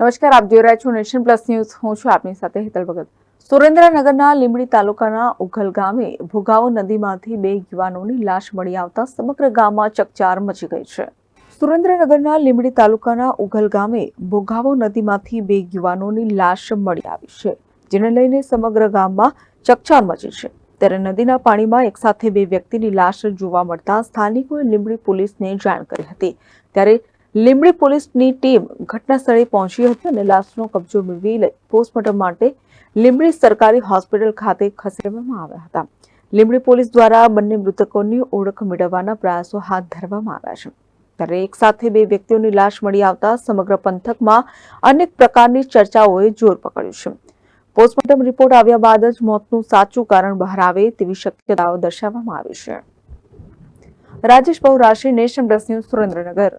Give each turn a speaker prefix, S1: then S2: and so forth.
S1: નમસ્કાર, આપ જોઈ રહ્યા છો નેશન પ્લસ ન્યૂઝ. હું છું આપની સાથે હેતલ ભગત. સુરેન્દ્રનગરના લીંબડી તાલુકાના ઉઘલ ગામે ભોગાવો નદીમાંથી બે યુવાનોની લાશ મળી આવતા સમગ્ર ગામમાં ચકચાર મચી ગઈ છે. સુરેન્દ્રનગરના લીંબડી તાલુકાના ઉઘલ ગામે ભોગાવો નદીમાંથી બે યુવાનોની લાશ મળી આવી છે, જેને લઈને સમગ્ર ગામમાં ચકચાર મચી છે. ત્યારે નદીના પાણીમાં એકસાથે બે વ્યક્તિની લાશ જોવા મળતા સ્થાનિકોએ લીંબડી પોલીસને જાણ કરી હતી. ત્યારે લીંબડી પોલીસની ટીમ ઘટના પહોંચી હતી અને લાશનો કબજો મેળવી લઈ પોસ્ટમોર્ટમ માટે લીંબડી સરકારી હોસ્પિટલ ખાતે ખસેડવામાં આવ્યા હતા. લીંબડી પોલીસ દ્વારા બંને મૃતકોની ઓળખ મેળવવાના પ્રયાસો હાથ ધરવામાં આવ્યા છે. ત્યારે એક સાથે બે વ્યક્તિઓની લાશ મળી આવતા સમગ્ર પંથકમાં અનેક પ્રકારની ચર્ચાઓએ જોર પકડ્યું છે. પોસ્ટમોર્ટમ રિપોર્ટ આવ્યા બાદ જ મોતનું સાચું કારણ બહાર આવે તેવી શક્યતાઓ દર્શાવવામાં આવી છે. Rajesh Bahurashi nation plus news Surendranagar.